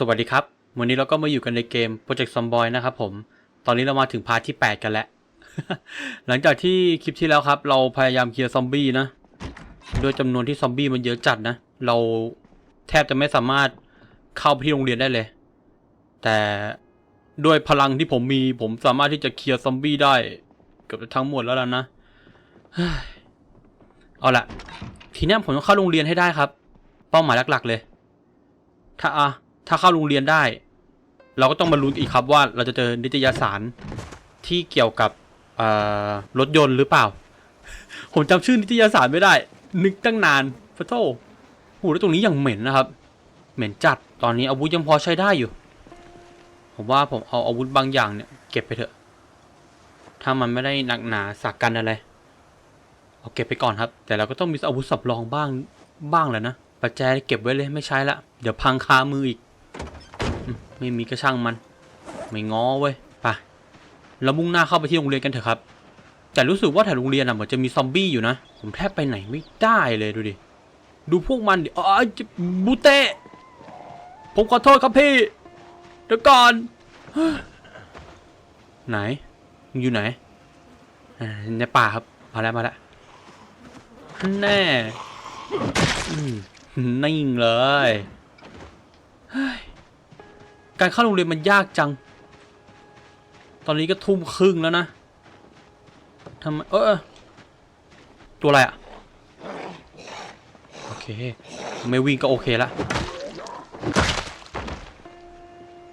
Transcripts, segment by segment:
สวัสดีครับ วันนี้เราก็มาอยู่กันในเกม Project Zomboid นะครับผม ตอนนี้เรามาถึงพาร์ทที่ 8 กันแล้ว หลังจากที่คลิปที่แล้วครับ เราพยายามเคลียร์ซอมบี้นะด้วยจำนวนที่ซอมบี้มันเยอะจัดนะ เราแทบจะไม่สามารถเข้าไปที่โรงเรียนได้เลย แต่ด้วยพลังที่ผมมีผมสามารถที่จะเคลียร์ซอมบี้ได้เกือบจะทั้งหมดแล้วล่ะนะ เอาละทีนี้ผมต้องเข้าโรงเรียนให้ได้ครับ เป้าหมายหลักๆเลย ถ้าอะ ถ้าเข้าโรงเรียนได้ เราก็ต้องมาลุ้นอีกครับว่าเราจะเจอนิตยสารที่เกี่ยวกับรถยนต์หรือเปล่า ผมจำชื่อนิตยสารไม่ได้ นึกตั้งนานพะโทโหแล้วตรงนี้ยังเหม็นนะครับ เหม็นจัดตอนนี้อาวุธยังพอใช้ได้อยู่ ผมว่าผมเอาอาวุธบางอย่างเนี่ย เก็บไปเถอะ ถ้ามันไม่ได้หนักหนาสักกันอะไรเอาเก็บไปก่อนครับ แต่เราก็ต้องมีอาวุธสำรองบ้างบ้างแหละนะปัจจัยเก็บไว้เลยไม่ใช้ละ เดี๋ยวพังคามืออีก ไม่มีก็ช่างมัน ไม่ง้อเว้ยไปเรามุ่งหน้าเข้าไปที่โรงเรียนกันเถอะครับ แต่รู้สึกว่าแถวโรงเรียนอะเหมือนจะมีซอมบี้อยู่นะ ผมแทบไปไหนไม่ได้เลยดูดิ ดูพวกมันดิอ๋อจะบูเต้ผมขอโทษครับพี่เดี๋ยวก่อน ไหนอยู่ไหนในป่าครับมาแล้วมาแล้วแน่นิ่งเลยเฮ้ย การเข้าโรงเรียนมันยากจัง ตอนนี้ก็ทุ่มครึ่งแล้วนะทำไมเออตัวอะไรอะโอเค ไม่วิ่งก็โอเคละ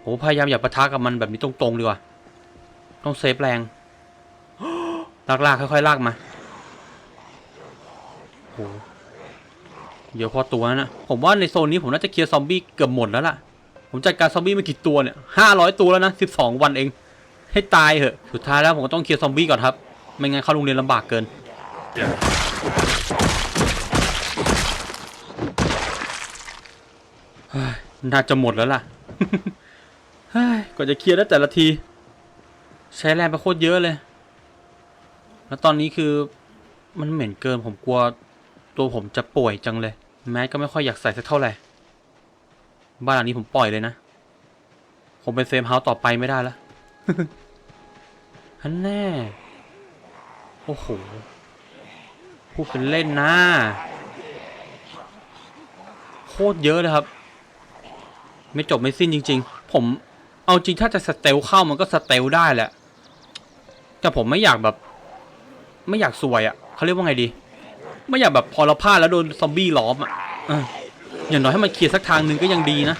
โหพยายามอย่าปะทะกับมันแบบนี้ตรงๆดีกว่า ต้องเซฟแรง ลากลากๆค่อยๆลากมาโหเดี๋ยวพอตัวนะผมว่าในโซนนี้ผมน่าจะเคลียร์ซอมบี้เกือบหมดแล้วล่ะ ผมจัดการซอมบี้มากี่ตัวเนี่ยห้าร้อยตัวแล้วนะสิบสองวันเอง ให้ตายเหอะ สุดท้ายแล้วผมก็ต้องเคลียร์ซอมบี้ก่อนครับ ไม่งั้นเข้าโรงเรียนลำบากเกินเฮ้ยน่าจะหมดแล้วล่ะเฮ้ยกว่าจะเคลียร์ได้แต่ละที ใช้แรงไปโคตรเยอะเลย แล้วตอนนี้คือมันเหม็นเกินผมกลัวตัวผมจะป่วยจังเลย แมสก็ไม่ค่อยอยากใส่สักเท่าไหร่ บ้านหลังนี้ผมปล่อยเลยนะ ผมเป็นเซฟเฮาส์ต่อไปไม่ได้แล้วฮันแน่ โอ้โห พูดเป็นเล่นนะ โคตรเยอะเลยครับ ไม่จบไม่สิ้นจริง ๆ ผมเอาจริงถ้าจะสเตลเข้ามันก็สเตลได้แหละ แต่ผมไม่อยากแบบ ไม่อยากซวยอะ่ะเขาเรียกว่าไงดี ไม่อยากแบบพอเราพลาดแล้วโดนซอมบี้ล้อมอะ่ะ อย่างน้อยให้มันเคลียร์สักทางหนึ่งก็ยังดีนะ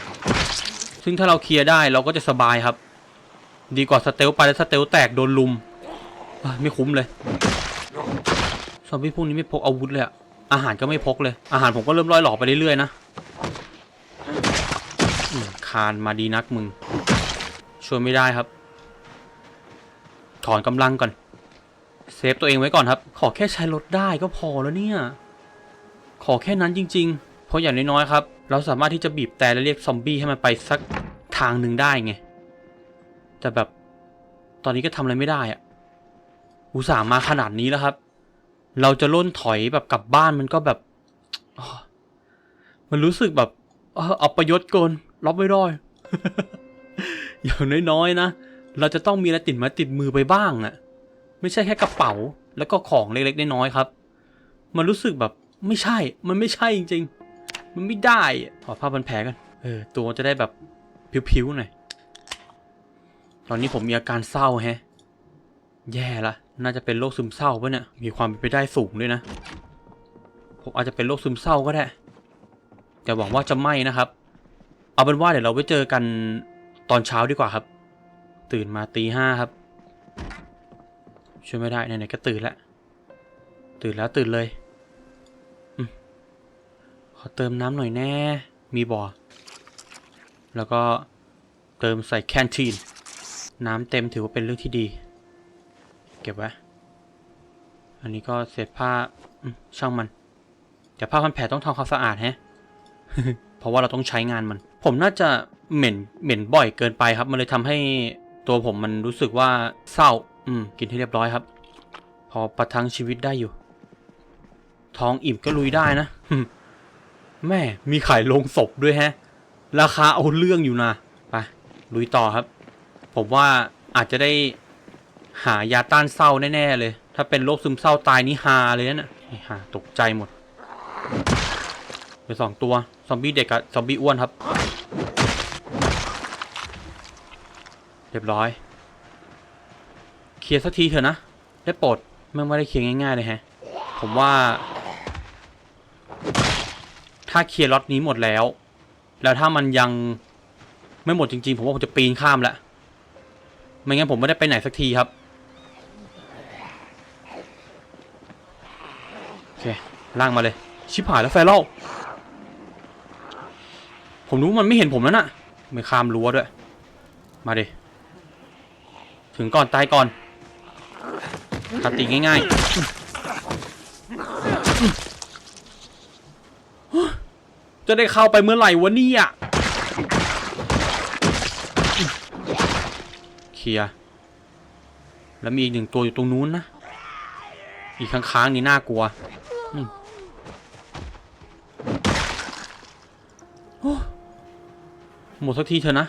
ซึ่งถ้าเราเคลียร์ได้เราก็จะสบายครับ ดีกว่าสเตลไปแล้วสเตลแตกโดนลุม ไม่คุ้มเลย ซอมบี้พวกนี้ไม่พกอาวุธเลยอะอาหารก็ไม่พกเลย อาหารผมก็เริ่มร่อยหลอกไปเรื่อยๆนะคานมาดีนักมึง ช่วยไม่ได้ครับ ถอนกำลังก่อน เซฟตัวเองไว้ก่อนครับ ขอแค่ใช้รถได้ก็พอแล้วเนี่ย ขอแค่นั้นจริง ๆ ราะอย่างน้อยๆครับ เราสามารถที่จะบีบแต่และเรียกซอมบี้ให้มันไปสักทางหนึ่งได้ไง แต่แบบตอนนี้ก็ทำอะไรไม่ได้อะอุตส่าห์มาขนาดนี้แล้วครับ เราจะล่นถอยแบบกลับบ้านมันก็แบบมันรู้สึกแบบเอออัปยศเกินรับไม่ได้อย่างน้อยๆนะ เราจะต้องมีอะไรติดมาติดมือไปบ้างอะไม่ใช่แค่กระเป๋า แล้วก็ของเล็กๆน้อยๆครับ มันรู้สึกแบบไม่ใช่ มันไม่ใช่จริงๆ มันไม่ได้อะขอผ้าพันแผลกันเออตัวจะได้แบบผิวๆหน่อยตอนนี้ผมมีอาการเศร้าแฮะ แย่ละน่าจะเป็นโรคซึมเศร้าปะเนี่ยมีความเป็นไปได้สูงด้วยนะ ผมอาจจะเป็นโรคซึมเศร้าก็ได้ แต่หวังว่าจะไม่นะครับ เอาเป็นว่าเดี๋ยวเราไปเจอกันตอนเช้าดีกว่าครับ ตื่นมาตีห้าครับ ช่วยไม่ได้ไหนๆก็ตื่นแล้วตื่นแล้วตื่นเลย อเติมน้ำหน่อยแน่ มีบ่อ แล้วก็เติมใส่แคนทีน น้ำเต็มถือว่าเป็นเรื่องที่ดี เก็บไว้ อันนี้ก็เศษผ้าช่างมันแต่ผ้าพันแผลต้องทำความสะอาดแฮะ เพราะว่าเราต้องใช้งานมัน ผมน่าจะเหม็นเหม็นบ่อยเกินไปครับ มันเลยทำให้ตัวผมมันรู้สึกว่าเศร้า อืม กินให้เรียบร้อยครับ พอประทังชีวิตได้อยู่ ท้องอิ่มก็ลุยได้นะ แม่มีขายโลงศพด้วยแฮะ ราคาเอาเรื่องอยู่นะไปลุยต่อครับ ผมว่าอาจจะได้หายาต้านเศร้าแน่ๆเลย ถ้าเป็นโรคซึมเศร้าตายนี่ฮาเลยนะนี่ฮาตกใจหมดไปสองตัวซอมบี้เด็กกับซอมบี้อ้วนครับ เรียบร้อย เคลียร์สักทีเถอะนะ ได้โปรดไม่ไม่ได้เคลียร์ง่ายๆเลยแฮะ ผมว่า ถ้าเคลียร์ล็อตนี้หมดแล้ว แล้วถ้ามันยังไม่หมดจริงๆ ผมว่าผมจะปีนข้ามแล้วไม่งั้นผมไม่ได้ไปไหนสักทีครับ โอเคล่างมาเลย ชิบหายแล้วแฟรอลผมรู้มันไม่เห็นผมแล้วน่ะไม่ข้ามรั้วด้วย มาดิ ถึงก่อนตายก่อนคติง่ายๆ จะได้เข้าไปเมื่อไหร่วะเนี่ยเคลียแล้วมีอีกหนึ่งตัวอยู่ตรงนู้นนะ อีกค้างๆนี่น่ากลัวหมดสักทีเถอะนะ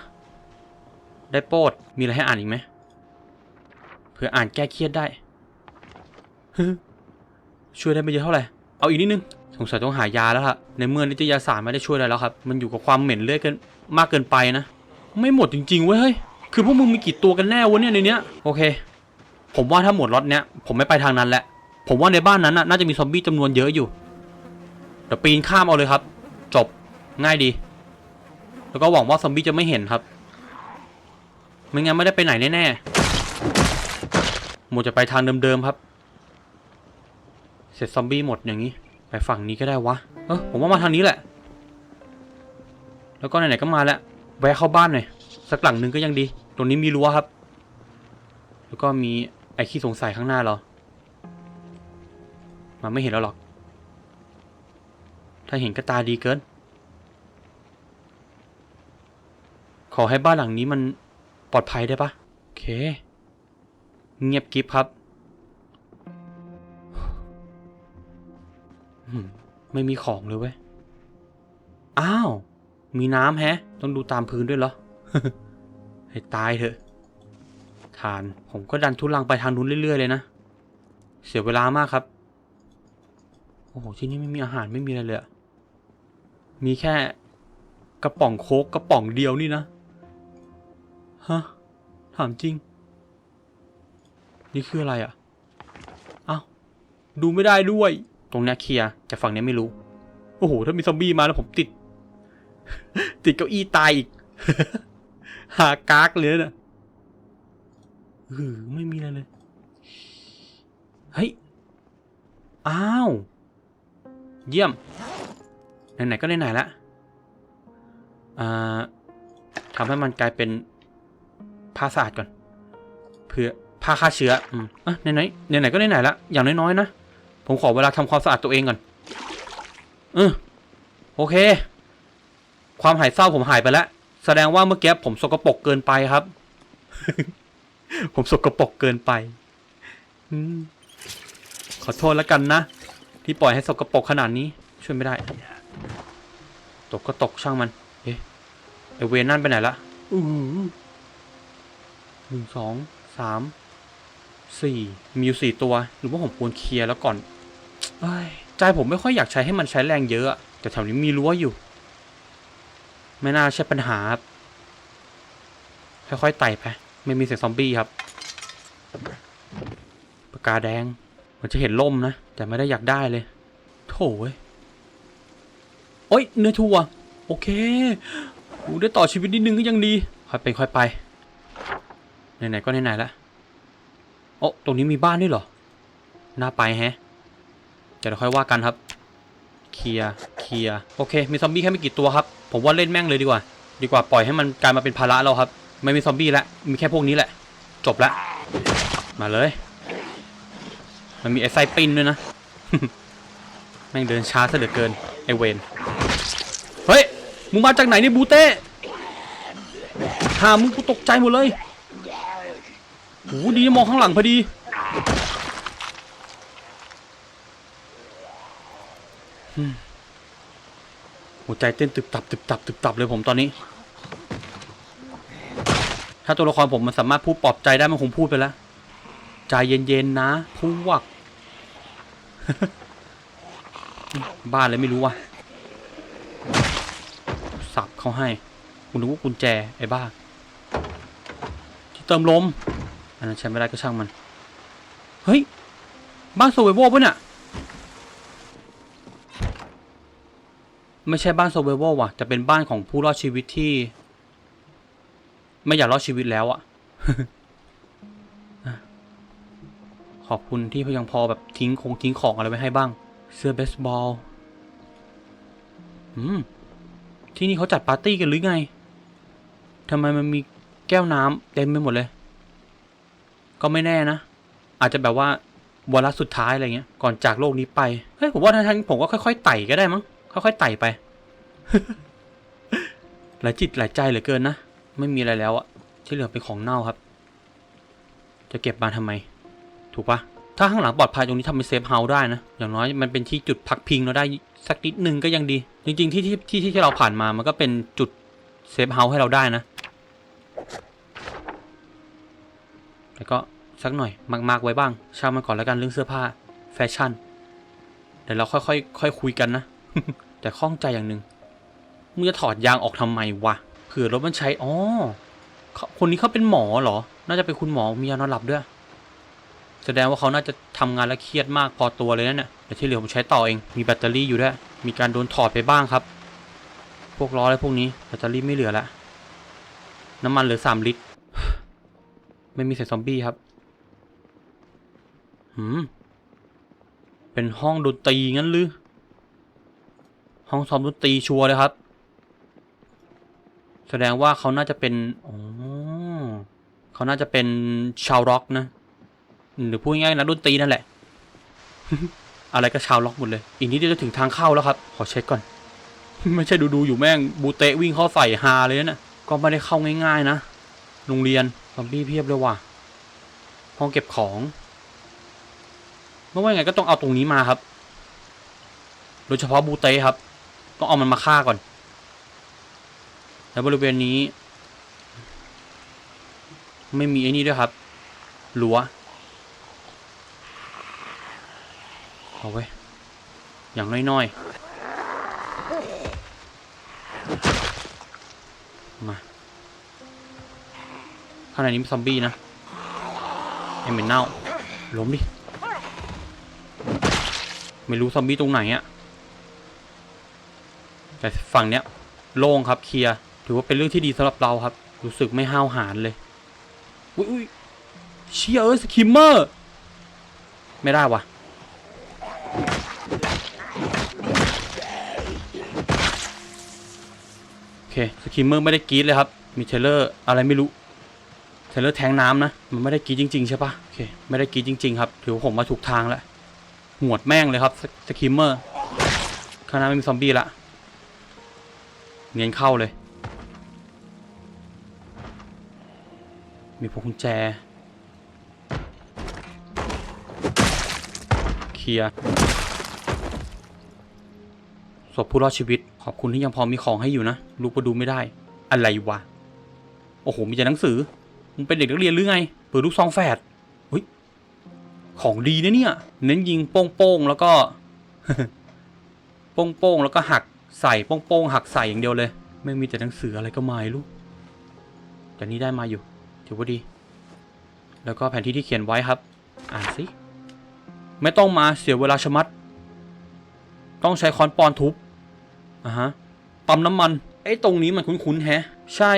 ได้โปรดมีอะไรให้อ่านอีกไหมเพื่ออ่านแก้เครียดได้ ช่วยได้ไม่เยอะเท่าไหร่ เอาอีกนิดนึง สงสัยต้องหายาแล้วครับในเมื่อนิตยสารไม่ได้ช่วยอะไรแล้วครับ มันอยู่กับความเหม็นเลือดกันมากเกินไปนะ ไม่หมดจริงๆเว้ยเฮ้ย คือพวกมึงมีกี่ตัวกันแน่วะเนี่ยในเนี้ย โอเค ผมว่าถ้าหมดล็อตเนี้ยผมไม่ไปทางนั้นแหละ ผมว่าในบ้านนั้นน่าจะมีซอมบี้จำนวนเยอะอยู่ เดี๋ยวปีนข้ามเอาเลยครับ จบ ง่ายดี แล้วก็หวังว่าซอมบี้จะไม่เห็นครับ ไม่งั้นไม่ได้ไปไหนแน่ๆหมดจะไปทางเดิมๆครับ เสร็จซอมบี้หมดอย่างนี้ ฝั่งนี้ก็ได้วะ เออผมว่ามาทางนี้แหละ แล้วก็ไหนๆก็มาแล้ว แวะเข้าบ้านหน่อยสักหลังหนึ่งก็ยังดี ตรงนี้มีรั้วครับ แล้วก็มีไอ้ขี้สงสัยข้างหน้าเรา มันไม่เห็นแล้วหรอก ถ้าเห็นก็ตาดีเกิน ขอให้บ้านหลังนี้มันปลอดภัยได้ปะโอเค เงียบกิฟครับ ไม่มีของเลยเว้ย อ้าว มีน้ำแฮะ ต้องดูตามพื้นด้วยเหรอ ให้ตายเถอะทาน ผมก็ดันทุลังไปทางนู้นเรื่อยๆเลยนะ เสียเวลามากครับ โอ้โห ที่นี่ไม่มีอาหารไม่มีอะไรเลยอะมีแค่กระป๋องโค้กกระป๋องเดียวนี่นะ ฮะ ถามจริง นี่คืออะไรอะ่ะเอ้าดูไม่ได้ด้วย ตรงนี้เคลียร์แต่ฝั่งนี้ไม่รู้ โอ้โห ถ้ามีซอมบี้มาแล้วผมติด ติดเก้าอี้ตายอีก หากากเลยนะหือไม่มีอะไรเลย เฮ้ย อ้าว เยี่ยม ไหนๆก็ไหนๆละอ่าทำให้มันกลายเป็นผ้าสะอาดก่อน เพื่อผ้าฆ่าเชื้อ อืมอะไหนๆไหนๆก็ไหนๆละ อย่างน้อยๆนะ ผมขอเวลาทำความสะอาดตัวเองก่อนเออโอเค ความหายเศร้าผมหายไปแล้ว แสดงว่าเมื่อกี้ผมสกปรกเกินไปครับ ผมสกปรกเกินไปอขอโทษแล้วกันนะ ที่ปล่อยให้สกปรกขนาดนี้ ช่วยไม่ได้ ตกก็ตกช่างมัน เอ๊ะไอเวนนั่นไปไหนละอือหนึ่งสองสามสี่มีอยู่สี่ตัว หรือว่าผมควรเคลียร์แล้วก่อน ใจผมไม่ค่อยอยากใช้ให้มันใช้แรงเยอะ แต่แถวนี้มีรั้วอยู่ ไม่น่าใช่ปัญหา ค่อยๆไต่ไป ไม่มีเสียงซอมบี้ครับปากกาแดงมันจะเห็นล่มนะ แต่ไม่ได้อยากได้เลย โถ่เว้ยโอ้ยเนื้อถั่วโอเคกูได้ต่อชีวิตนิดนึงก็ยังดี ค่อยเป็นค่อยไป ไหนๆก็ไหนๆละโอ้ตรงนี้มีบ้านด้วยเหรอ น่าไปแฮะ ดี๋ยวค่อยว่ากันครับ เคลียร์ เคลียร์ โอเค มีซอมบี้แค่ไม่กี่ตัวครับ ผมว่าเล่นแม่งเลยดีกว่า ดีกว่าปล่อยให้มันกลายมาเป็นภาระเราครับ ไม่มีซอมบี้แล้ว มีแค่พวกนี้แหละ จบละ มาเลย มันมีไอ้ไซปินด้วยนะ แม่งเดินช้าซะเหลือเกิน ไอเวน เฮ้ย มึงมาจากไหนเนี่ยบูเต้หามึงกูตกใจหมดเลยโหดีมองข้างหลังพอดี อืม หัวใจเต้นตึบตับตึบตับตึบตับเลยผมตอนนี้ ถ้าตัวละครผมมันสามารถพูดปลอบใจได้มันคงพูดไปแล้วใจเย็นๆนะพวกบ้านเลยไม่รู้ว่ะสับเขาให้คุณนึกว่ากุญแจไอ้บ้าที่เติมลมอันนั้นใช้ไม่ได้ก็ช่างมัน เฮ้ย บ้านโซเวโวปะเนี่ย ไม่ใช่บ้านโซเวโวว่ะแต่เป็นบ้านของผู้รอดชีวิตที่ ไม่อยากรอดชีวิตแล้วอะขอบคุณที่ยังพอแบบทิ้งคงทิ้งของอะไรไว้ให้บ้าง เสื้อเบสบอลอืมที่นี่เขาจัดปาร์ตี้กันหรือไงทำไมมันมีแก้วน้ำเต็มไปหมดเลย ก็ไม่แน่นะ อาจจะแบบว่าวาระสุดท้ายอะไรเงี้ย ก่อนจากโลกนี้ไป เฮ้ยผมว่าท่านผมก็ค่อยๆไต่ก็ได้มั้ง ค่อยๆไต่ไปหลายจิตหลายใจเหลือเกินนะ ไม่มีอะไรแล้วอะที่เหลือเป็นของเน่าครับ จะเก็บมาทำไม ถูกปะถ้าข้างหลังปลอดภัยตรงนี้ทำเป็นเซฟเฮาส์ได้นะ อย่างน้อยมันเป็นที่จุดพักพิงเราได้สักนิดนึงก็ยังดี จริง ๆ ที่ที่ที่ที่เราผ่านมามันก็เป็นจุดเซฟเฮาส์ให้เราได้นะ แล้วก็สักหน่อยมากๆไว้บ้างช่างมันก่อนแล้วกันเรื่องเสื้อผ้าแฟชั่น เดี๋ยวเราค่อยๆค่อยคุยกันนะ แต่ข้องใจอย่างหนึ่งมึงจะถอดยางออกทำไมวะเผื่อรถมันใช้อ๋อคนนี้เขาเป็นหมอเหรอ น่าจะเป็นคุณหมอมียานอนหลับด้วย แสดงว่าเขาน่าจะทำงานแล้วเครียดมากพอตัวเลยนะเนี่ยแต่ที่เหลือผมใช้ต่อเอง มีแบตเตอรี่อยู่ด้วย มีการโดนถอดไปบ้างครับ พวกล้ออะไรพวกนี้แบตเตอรี่ไม่เหลือละน้ำมันเหลือสามลิตร ไม่มีเศษซอมบี้ครับหืมเป็นห้องดนตรีงั้นหรือ ห้องซ้อมดนตรีชัวร์เลยครับ แสดงว่าเขาน่าจะเป็นอ๋อเขาน่าจะเป็นชาวร็อกนะ หรือพูดง่ายๆนักดนตรีนั่นแหละ อะไรก็ชาวล็อกหมดเลย อีกนิดเดียวจะถึงทางเข้าแล้วครับ ขอเช็คก่อน ไม่ใช่ดูๆอยู่แม่งบูเตะวิ่งเข้าใส่ฮาเลยนะก็ไม่ได้เข้าง่ายๆนะ โรงเรียนซอมบี้เพียบเลยว่ะ ห้องเก็บของ ไม่ว่าไงก็ต้องเอาตรงนี้มาครับ โดยเฉพาะบูเต้ครับ ต้องเอามันมาฆ่าก่อน แล้วบริเวณนี้ ไม่มีไอ้นี่ด้วยครับรั้วเอาไว้อย่างน้อยๆ มาข้างในนี้มีซอมบี้นะไอเหม็นเน่าล้มดิ ไม่รู้ซอมบี้ตรงไหนอะ แต่ฝั่งเนี้ยโล่งครับเคลียร์ถือว่าเป็นเรื่องที่ดีสำหรับเราครับ รู้สึกไม่ห้าวหาญเลยอุ้ยอุ้ยเชียเอ้ยสคิมเมอร์ ไม่ได้วะโอเคสคิมเมอร์ไม่ได้กรีดเลยครับ มีเทเลอร์อะไรไม่รู้เทเลอร์แทงน้ำนะ มันไม่ได้กรีดจริง ๆ ใช่ปะโอเคไม่ได้กรีดจริง ๆ ครับ ถือว่าผมมาถูกทางแล้วหวดแม่งเลยครับสสคิมเมอร์ข้างหน้าไม่มีซอมบี้ละ เนียนเข้าเลย มีพวกกุญแจ เคลียร์ศพผู้รอดชีวิต ขอบคุณที่ยังพอมีของให้อยู่นะลูกก็ดูไม่ได้ อะไรวะ โอ้โห มีแต่หนังสือ มึงเป็นเด็กนักเรียนหรือไง เปิดลูกซองแฝดเฮ้ย ของดีนะเนี่ย เน้นยิงโป้งๆ แล้วก็ โป้งๆ แล้วก็หัก ใส่โป้งๆหักใส่อย่างเดียวเลย ไม่มีแต่หนังสืออะไรก็ไม่รู้แต่นี้ได้มาอยู่ ถือว่าดี แล้วก็แผนที่ที่เขียนไว้ครับ อ่านสิไม่ต้องมาเสียเวลาชะมัด ต้องใช้ค้อนปอนทุบอะฮะปั๊มน้ำมันไอ้ตรงนี้มันคุ้นๆแฮะ ใช่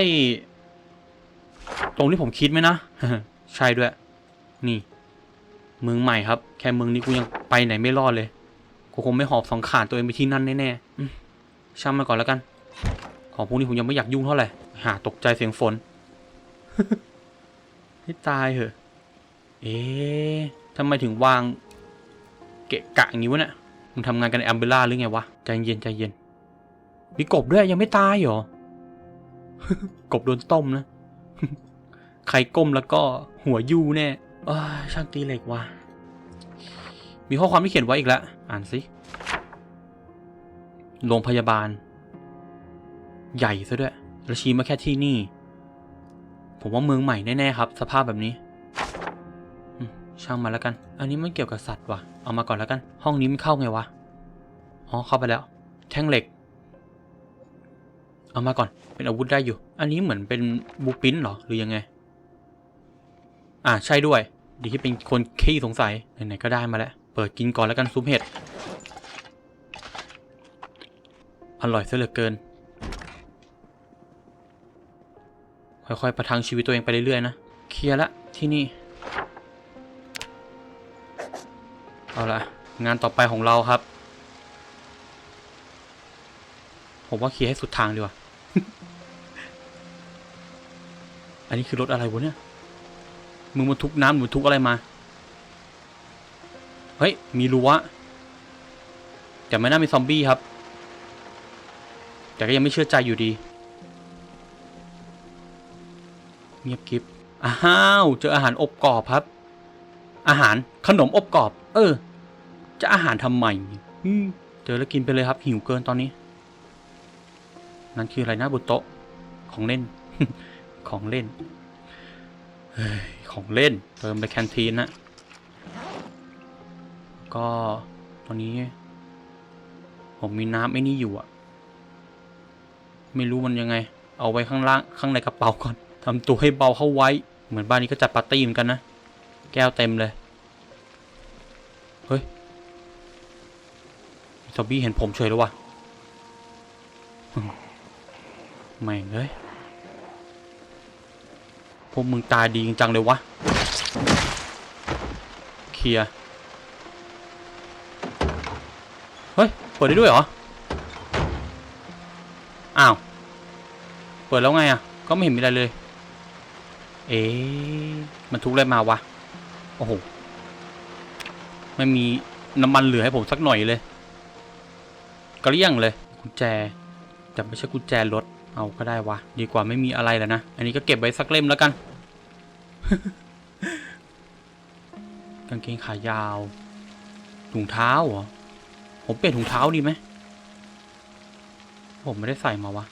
ตรงที่ผมคิดไหมนะ ใช่ด้วย นี่ เมืองใหม่ครับ แค่เมืองนี้กูยังไปไหนไม่รอดเลย กูคงไม่หอบสองขานตัวเองไปที่นั่นแน่ๆ ช่างมันก่อนแล้วกัน ของพวกนี้ผมยังไม่อยากยุ่งเท่าไหร่ หาตกใจเสียงฝน ให้ตายเหอะ เอ๊ะทำไมถึงวาง เกะกะอย่างนี้วะเนี่ยมึงทำงานกันในอัมเบล่าหรือไงวะ ใจเย็นใจเย็น มีกบด้วยยังไม่ตายเหรอ กบโดนต้มนะ ใครก้มแล้วก็หัวยูแน่ช่างตีเหล็กว่ะมีข้อความที่เขียนไว้อีกแล้ว อ่านสิ โรงพยาบาล ใหญ่ซะด้วยแล้วชี้มาแค่ที่นี่ ผมว่าเมืองใหม่แน่ๆครับ สภาพแบบนี้ช่างมาแล้วกัน อันนี้มันเกี่ยวกับสัตว์ว่ะ เอามาก่อนแล้วกัน ห้องนี้มันเข้าไงวะ อ๋อ เข้าไปแล้ว แท่งเหล็ก เอามาก่อน เป็นอาวุธได้อยู่ อันนี้เหมือนเป็นบูปินเหรอ หรือยังไง อ่าใช่ด้วย ดีที่เป็นคนขี้สงสัย ไหนๆก็ได้มาแล้ว เปิดกินก่อนแล้วกันซุปเห็ด อร่อยซะเหลือเกิน ค่อยๆ ประทังชีวิตตัวเองไปเรื่อยๆนะ เคลียร์ละที่นี่ เอาละงานต่อไปของเราครับ ผมว่าเคลียร์ให้สุดทางดีกว่า อันนี้คือรถอะไรวะเนี่ย มึงบรรทุกน้ำหรือบรรทุกอะไรมา เฮ้ย มีรั้วแต่ไม่น่ามีซอมบี้ครับ แต่ก็ยังไม่เชื่อใจอยู่ดี เงียบกิบอ้าวเจออาหารอบกรอบครับ อาหารขนมอบกรอบ เออ จะอาหารทำไมมเจอแล้วกินไปเลยครับ หิวเกินตอนนี้ นั่นคืออะไรนะบนโต๊ะ ของเล่น ของเล่นของเล่น เติมไปแคนทีนนะก็ตอนนี้ ผมมีน้ำไอ้นี่อยู่อะ ไม่รู้มันยังไง เอาไว้ข้างล่างข้างในกระเป๋าก่อนทำตัวให้เบาเข้าไว้ เหมือนบ้านนี้ก็จัดปาร์ตี้เหมือนกันนะ แก้วเต็มเลย เฮ้ยซอมบี้เห็นผมเฉยแล้ววะไม่งเลยพวกมึงตายดีจริงจังเลยวะ เคลียร์เฮ้ย เปิดได้ด้วยเหรอ อ้าว เปิดแล้วไงอะ ก็ไม่เห็นมีอะไรเลย เอ๊ะมันทุกอะไรมาวะ โอ้โห ไม่มีน้ำมันเหลือให้ผมสักหน่อยเลยกะเลี้ยงเลย กุญแจ แต่ไม่ใช่กุญแจรถ เอาก็ได้วะ ดีกว่าไม่มีอะไรแล้วนะ อันนี้ก็เก็บไว้สักเล่มแล้วกัน กางเกงขายาว ถุงเท้าเหรอ ผมเปลี่ยนถุงเท้าดีไหม ผมไม่ได้ใส่มาวะ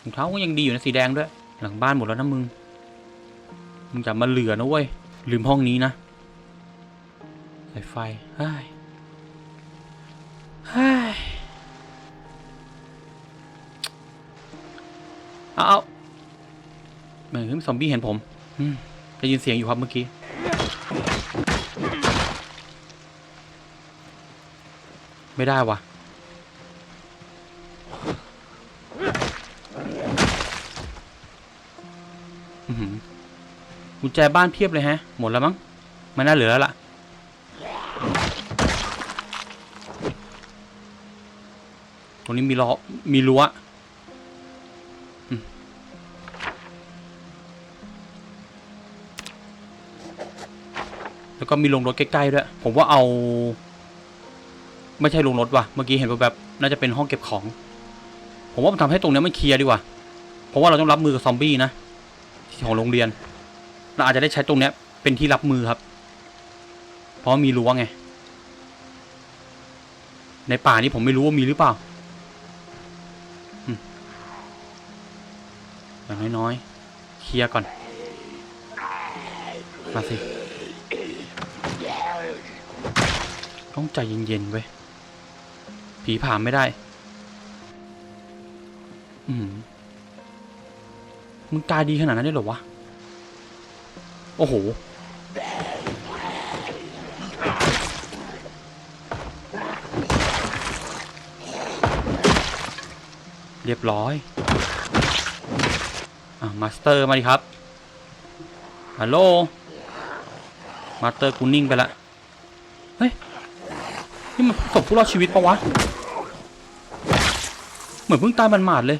ถุงเท้าก็ยังดีอยู่นะสีแดงด้วย หลังบ้านหมดแล้วนะมึง มึงจะมาเหลือนะเว้ย ลืมห้องนี้นะสายไฟเฮ้ยเฮ้ยเอาเอาเหมือนซอมบี้เห็นผมอืมได้ยินเสียงอยู่ครับเมื่อกี้ ไม่ได้วะ กุญแจบ้านเพียบเลยฮะ หมดแล้วมั้งไม่น่าเหลือแล้วล่ะตรงนี้มีล้อ มีรั้วอืมแล้วก็มีลงรถใกล้ๆด้วย ผมว่าเอา ไม่ใช่ลงรถว่ะ เมื่อกี้เห็นแบบแบบน่าจะเป็นห้องเก็บของ ผมว่ามันทำให้ตรงนี้มันเคลียร์ดีกว่า เพราะว่าเราต้องรับมือกับซอมบี้นะที่ของโรงเรียน เราอาจจะได้ใช้ตรงเนี้ยเป็นที่รับมือครับ เพราะมีรั้วไง ในป่านี้ผมไม่รู้ว่ามีหรือเปล่าอย่างน้อยๆเคลียร์ก่อน มาสิ ต้องใจเย็นๆเว้ย ผีผ่านไม่ได้ อืมมึงตายดีขนาดนั้นได้หรอวะ โอ้โห เรียบร้อย อะ มาสเตอร์มาดิครับ ฮัลโหล มาสเตอร์กูนิ่งไปละ เฮ้ย นี่มันศพผู้รอดชีวิตปะวะ เหมือนเพิ่งตายมันหมาดเลย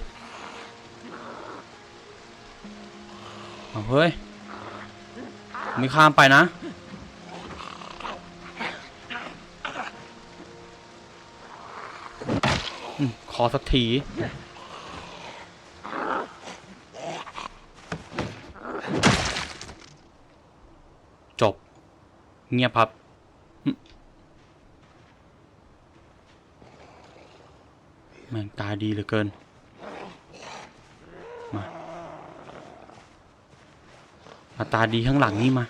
เอาเฮ้ย ไม่ข้ามไปนะ ขอสักทีจบ เงียบครับ แม่งตาดีเหลือเกิน มา มาตาดีข้างหลังนี่มา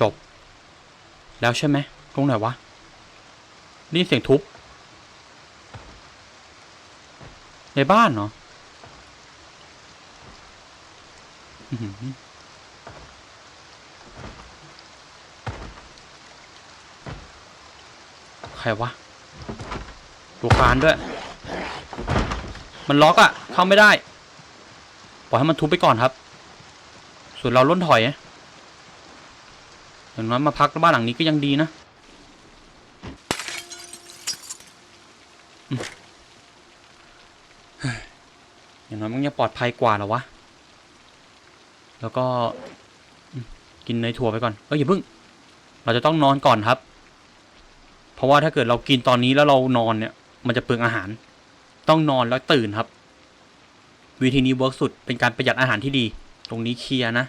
จบ แล้วใช่ไหมตรงไหนวะนี่เสียงทุบ ในบ้านเหรออื้อหือใครวะตัวคานด้วย มันล็อกอะเข้าไม่ได้ปล่อยให้มันทุบไปก่อนครับ ส่วนเราล้นถอยอย่างน้อยมาพักบ้านหลังนี้ก็ยังดีนะอืมเฮ้ยอย่างน้อยมันยังปลอดภัยกว่าหรอวะ แล้วก็กินเนยถั่วไปก่อนเอ้ยอย่าเพิ่ง เราจะต้องนอนก่อนครับ เพราะว่าถ้าเกิดเรากินตอนนี้แล้วเรานอนเนี่ย มันจะเปลืองอาหาร ต้องนอนแล้วตื่นครับ วิธีนี้เวิร์กสุดเป็นการประหยัดอาหารที่ดี ตรงนี้เคลียร์นะ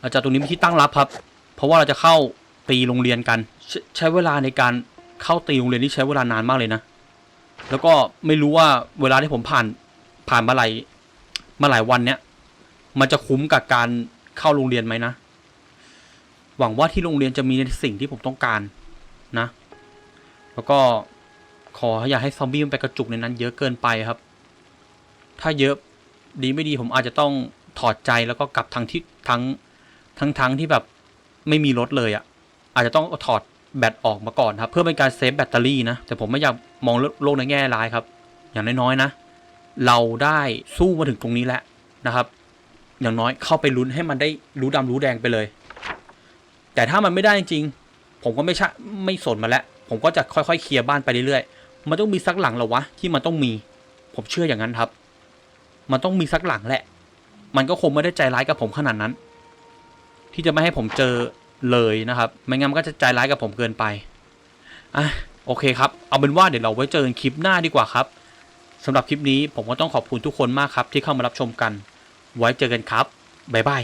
เราจะตรงนี้เป็นที่ตั้งรับครับ เพราะว่าเราจะเข้าตีโรงเรียนกันใชใช้เวลาในการเข้าตีโรงเรียนที่ใช้เวลานานมากเลยนะ แล้วก็ไม่รู้ว่าเวลาที่ผมผ่านผ่านมาหลายมาหลายวันเนี้ยมันจะคุ้มกับการเข้าโรงเรียนไหมนะหวังว่าที่โรงเรียนจะมีในสิ่งที่ผมต้องการนะ แล้วก็ ขออย่าให้ซอมบี้มันไปกระจุกในนั้นเยอะเกินไปครับ ถ้าเยอะดีไม่ดีผมอาจจะต้องถอดใจแล้วก็กลับทางที่ทั้งทั้งทั้งที่แบบไม่มีรถเลยอะ่ะ อาจจะต้องถอดแบตออกมาก่อนครับ เพื่อเป็นการเซฟแบตเตอรี่นะ แต่ผมไม่อยากมองโลกในแง่ร้ายครับ อย่างน้อยๆนะ เราได้สู้มาถึงตรงนี้แล้วนะครับ อย่างน้อยเข้าไปลุ้นให้มันได้รู้ดำรู้แดงไปเลย แต่ถ้ามันไม่ได้จริง ผมก็ไม่ใช่ไม่สนมาแล้ว ผมก็จะค่อยๆเคลียร์บ้านไปเรื่อยๆ มันต้องมีสักหลังเหรอวะที่มันต้องมี ผมเชื่ออย่างนั้นครับ มันต้องมีสักหลังแหละ มันก็คงไม่ได้ใจร้ายกับผมขนาดนั้น ที่จะไม่ให้ผมเจอเลยนะครับ ไม่งั้นมันก็จะใจร้ายกับผมเกินไปอะโอเคครับ เอาเป็นว่าเดี๋ยวเราไว้เจอกันคลิปหน้าดีกว่าครับสำหรับคลิปนี้ผมก็ต้องขอบคุณทุกคนมากครับ ที่เข้ามารับชมกัน ไว้เจอกันครับบ๊ายบาย